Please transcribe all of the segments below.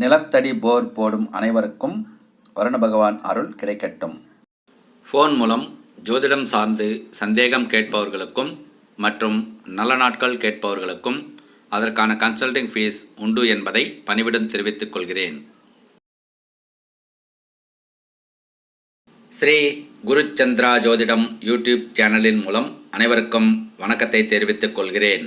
நிலத்தடி போர் போடும் அனைவருக்கும் வருண பகவான் அருள் கிடைக்கட்டும். ஃபோன் மூலம் ஜோதிடம் சார்ந்து சந்தேகம் கேட்பவர்களுக்கும் மற்றும் நல்ல நாட்கள் கேட்பவர்களுக்கும் அதற்கான கன்சல்டிங் ஃபீஸ் உண்டு என்பதை பணிவிடம் தெரிவித்துக் கொள்கிறேன். ஸ்ரீ குருச்சந்திரா ஜோதிடம் யூடியூப் சேனலின் மூலம் அனைவருக்கும் வணக்கத்தை தெரிவித்துக் கொள்கிறேன்.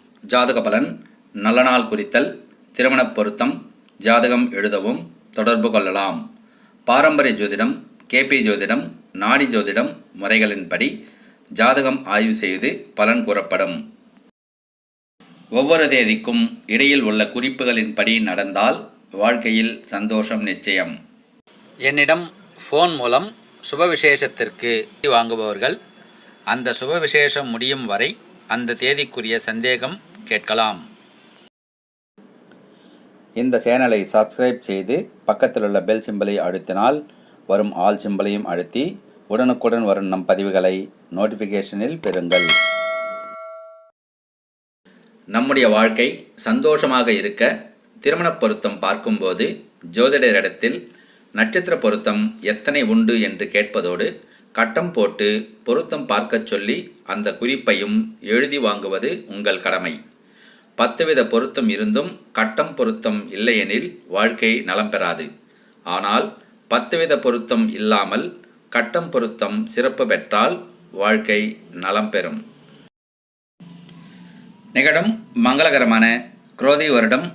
ஜாதக பலன் நல்ல நாள் குறித்தல் திருமணப் பொருத்தம் ஜாதகம் எழுதவும் தொடர்பு கொள்ளலாம். பாரம்பரிய ஜோதிடம் கேபி ஜோதிடம் நாடி ஜோதிடம் முறைகளின்படி ஜாதகம் ஆய்வு செய்து பலன் கூறப்படும். ஒவ்வொரு தேதிக்கும் இடையில் உள்ள குறிப்புகளின்படி நடந்தால் வாழ்க்கையில் சந்தோஷம் நிச்சயம். என்னிடம் ஃபோன் மூலம் சுப விசேஷத்திற்கு வாங்குபவர்கள். அந்த சுப விசேஷம் முடியும் வரை அந்த தேதிக்குரிய சந்தேகம் கேட்கலாம். இந்த சேனலை சப்ஸ்கிரைப் செய்து பக்கத்தில் உள்ள பெல் சிம்பலை அழுத்தினால் வரும் ஆல் சிம்பலையும் அழுத்தி உடனுக்குடன் வரும் நம் பதிவுகளை நோட்டிஃபிகேஷனில் பெறுங்கள். நம்முடைய வாழ்க்கை சந்தோஷமாக இருக்க திருமணப் பொருத்தம் பார்க்கும்போது ஜோதிடரிடத்தில் நட்சத்திர பொருத்தம் எத்தனை உண்டு என்று கேட்பதோடு கட்டம் போட்டு பொருத்தம் பார்க்கச் சொல்லி அந்த குறிப்பையும் எழுதி வாங்குவது உங்கள் கடமை. பத்து வித பொருத்தம் இருந்தும் கட்டம் பொருத்தம் இல்லையெனில் வாழ்க்கை நலம் பெறாது. ஆனால் பத்து வித பொருத்தம் இல்லாமல் கட்டம் பொருத்தம் சிறப்பு பெற்றால் வாழ்க்கை நலம் பெறும். நிகழும் மங்களகரமான குரோதி வருடம்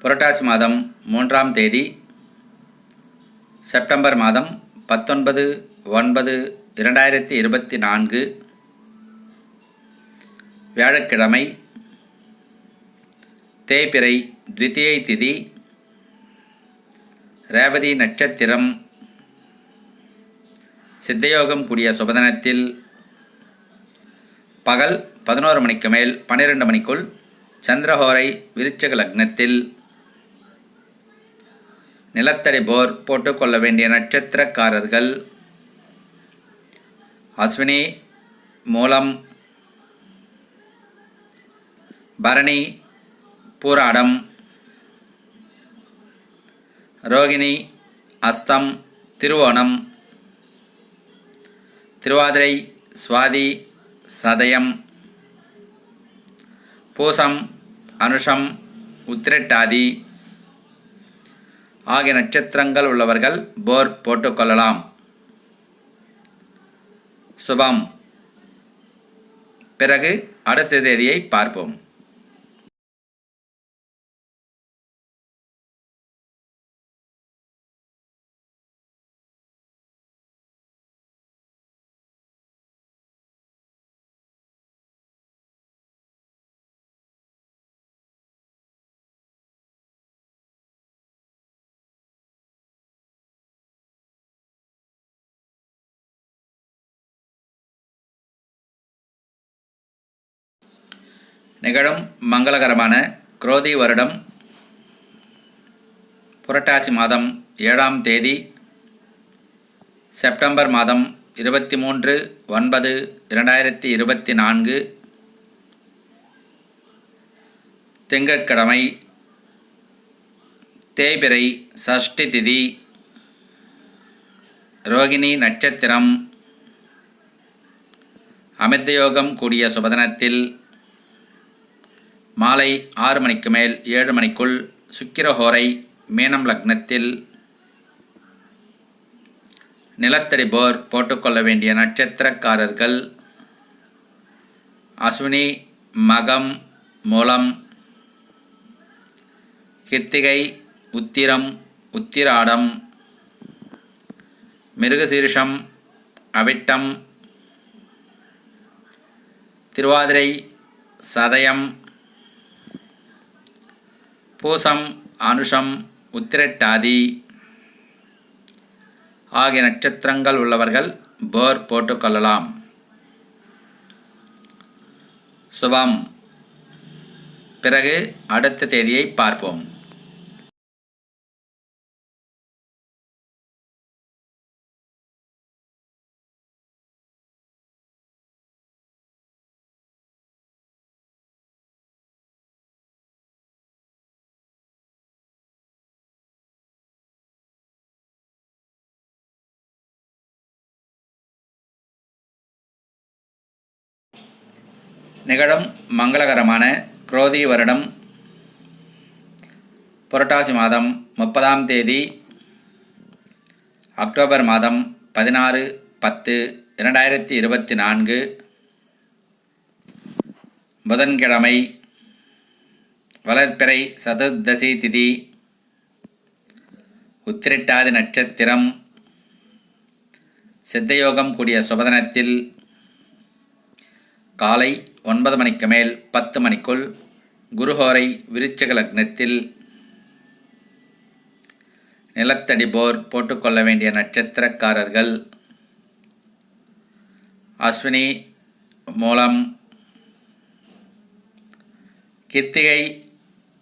புரட்டாசி மாதம் மூன்றாம் தேதி செப்டம்பர் மாதம் பத்தொன்பது ஒன்பது இரண்டாயிரத்தி இருபத்தி நான்கு வியாழக்கிழமை தேய்பிறை த்விதியை திதி ரேவதி நட்சத்திரம் சித்தயோகம் கூடிய சுபதனத்தில் பகல் பதினோரு மணிக்கு மேல் பன்னிரெண்டு மணிக்குள் சந்திரஹோரை விருச்சக லக்னத்தில் நிலத்தடி போர் போட்டுக்கொள்ள வேண்டிய நட்சத்திரக்காரர்கள் அஸ்வினி மூலம் பரணி பூராடம் ரோகிணி அஸ்தம் திருவோணம் திருவாதிரை சுவாதி சதயம் பூசம் அனுஷம் உத்திரட்டாதி ஆகிய நட்சத்திரங்கள் உள்ளவர்கள் போர் போட்டுக்கொள்ளலாம் சுபம். பிறகு அடுத்த தேதியை பார்ப்போம். நிகழும் மங்களகரமான குரோதி வருடம் புரட்டாசி மாதம் ஏழாம் தேதி செப்டம்பர் மாதம் இருபத்தி மூன்று ஒன்பது இரண்டாயிரத்தி இருபத்தி நான்கு திங்கட்கிழமை தேபிரை சஷ்டி திதி ரோகிணி நட்சத்திரம் அமிர்தயோகம் கூடிய சுபதனத்தில் மாலை ஆறு மணிக்கு மேல் ஏழு மணிக்குள் சுக்கிரஹோரை மீனம் லக்னத்தில் நிலத்தடி போர் போட்டுக்கொள்ள வேண்டிய நட்சத்திரக்காரர்கள் அஸ்வினி மகம் மூலம் கிருத்திகை உத்திரம் உத்திராடம் மிருகசீரிஷம் அவிட்டம் திருவாதிரை சதயம் பூசம் அனுஷம் உத்திரட்டாதி ஆகிய நட்சத்திரங்கள் உள்ளவர்கள் போர் போட்டுக்கொள்ளலாம் சுபம். பிறகு அடுத்த தேதியை பார்ப்போம். நிகழும் மங்களகரமான குரோதி வருடம். புரட்டாசி மாதம் முப்பதாம் தேதி அக்டோபர் மாதம் பதினாறு பத்து இரண்டாயிரத்தி இருபத்தி நான்கு. புதன்கிழமை வளர்ப்பிறை சதுர்தசி திதி உத்திரட்டாதி நட்சத்திரம். சித்தயோகம் கூடிய சுபதனத்தில் காலை ஒன்பது மணிக்கு மேல் பத்து மணிக்குள் குருஹோரை விருச்சக லக்னத்தில் நிலத்தடி போர் போட்டுக்கொள்ள வேண்டிய நட்சத்திரக்காரர்கள் அஸ்வினி மூலம் கிருத்திகை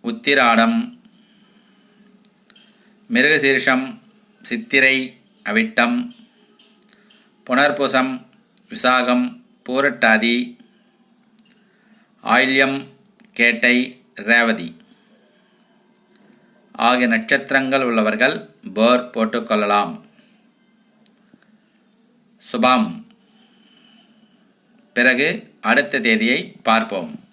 உத்திராடம் மிருகசீர்ஷம் சித்திரை அவிட்டம் புனர்பூசம் விசாகம் பூரட்டாதி ஆயில்யம் கேட்டை ரேவதி. ஆகிய நட்சத்திரங்கள் உள்ளவர்கள் போர் போட்டுக்கொள்ளலாம் சுபாம். பிறகு அடுத்த தேதியை பார்ப்போம்.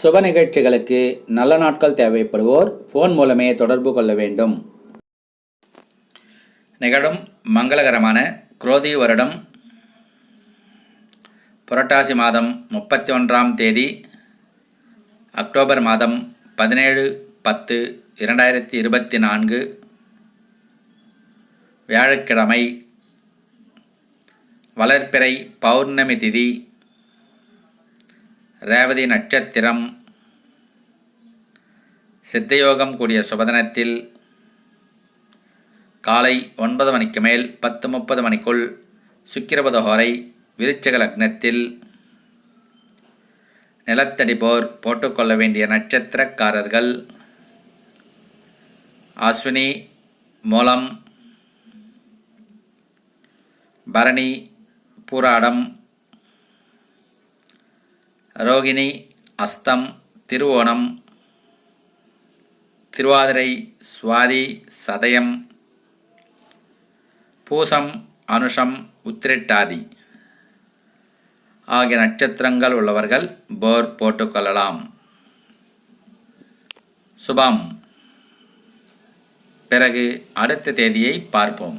சுப நிகழ்ச்சிகளுக்கு நல்ல நாட்கள் தேவைப்படுவோர் ஃபோன் மூலமே தொடர்பு கொள்ள வேண்டும். நிகழும் மங்களகரமான குரோதி வருடம். புரட்டாசி மாதம் முப்பத்தி ஒன்றாம் தேதி அக்டோபர் மாதம் பதினேழு பத்து இரண்டாயிரத்தி இருபத்தி நான்கு. வியாழக்கிழமை வளர்ப்பிறை பௌர்ணமி திதி ரேவதி நட்சத்திரம். சித்தயோகம் கூடிய சுபதனத்தில் காலை ஒன்பது மணிக்கு மேல் பத்து முப்பது மணிக்குள் சுக்கிரபதஹோரை விருச்சக லக்னத்தில் நிலத்தடிபோர் போட்டுக்கொள்ள வேண்டிய நட்சத்திரக்காரர்கள். அஸ்வினி மூலம் பரணி பூராடம் ரோகிணி அஸ்தம் திருவோணம் திருவாதிரை சுவாதி சதயம் பூசம் அனுஷம் உத்திரட்டாதி. ஆகிய நட்சத்திரங்கள் உள்ளவர்கள் போர் போட்டுக்கொள்ளலாம் சுபம். பிறகு அடுத்த தேதியை பார்ப்போம்.